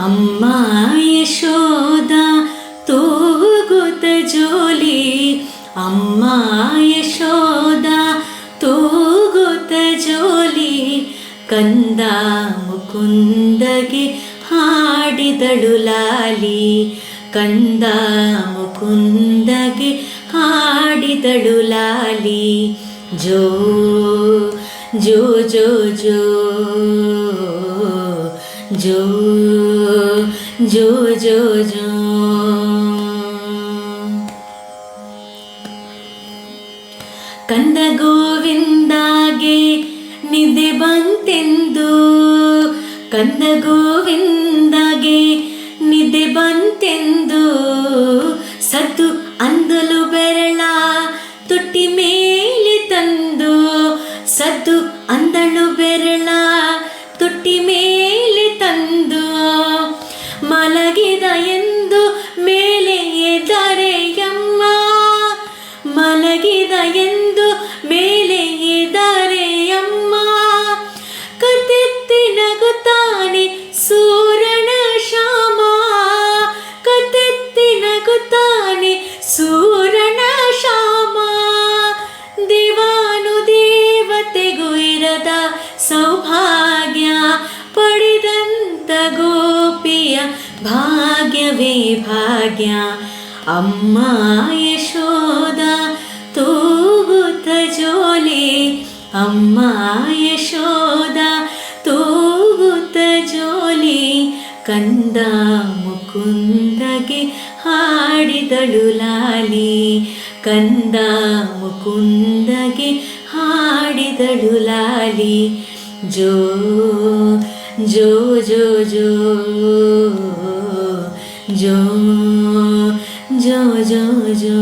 ಅಮ್ಮ ಯಶೋದ ತೂಗುತ್ತ ಜೋಲಿ ಅಮ್ಮ ಯಶೋದ ತೂಗುತ್ತ ಜೋಲಿ ಕಂದ ಮುಕುಂದಗೆ ಹಾಡಿದಳು ಲಾಲಿ ಕಂದ ಮುಕುಂದಗೆ ಹಾಡಿದಳು ಲಾಲಿ ಜೋ ಜೋ ಜೋ ಜೋ ಜೋ ಜೋ ಜೋ ಜೋ. ಕಂದ ಗೋವಿಂದಾಗೆ ನಿದ್ದೆ ಬಂತೆಂದು. ಕಂದ ಗೋವಿಂದಾಗೆ ನಿದ್ದೆ ಬಂತೆಂದು. ಸದ್ದು ಅಂದಲು ಬೆರಳ ತುಟ್ಟಿ ಮೇಲೆ ಮಲಗಿದ ಎಂದು ಮೇಲೆ ಅಮ್ಮ ಕತೆತ್ತಿ ನಗುತ್ತಾನೆ ಸೂರಣ ಶ್ಯಾಮ. ಕತೆತ್ತಿ ನಗುತ್ತಾನೆ ಸೂರಣ ಶ್ಯಾಮ. ದಿವಾನು ದೇವತೆಗೂ ಇರದ ಸೌಭಾಗ್ಯ ಪಡೆದಂತ ಗೋಪಿಯ ಭಾಗ್ಯವೇ ಭಾಗ್ಯ. ಅಮ್ಮ ಯಶೋದ ತೂಗುತ್ತ ಜೋಲಿ ಅಮ್ಮ ಯಶೋದ ತೂಗುತ್ತ ಜೋಲಿ ಕಂದ ಮುಕುಂದಗೆ ಹಾಡಿದಳು ಲಾಲಿ ಕಂದ ಮುಕುಂದಗೆ ಹಾಡಿದಳು ಲಾಲಿ ಜೋ ಜೋ ಜೋ ಜೋ ಜೋ ಜೋ ಜೋ ಜೋ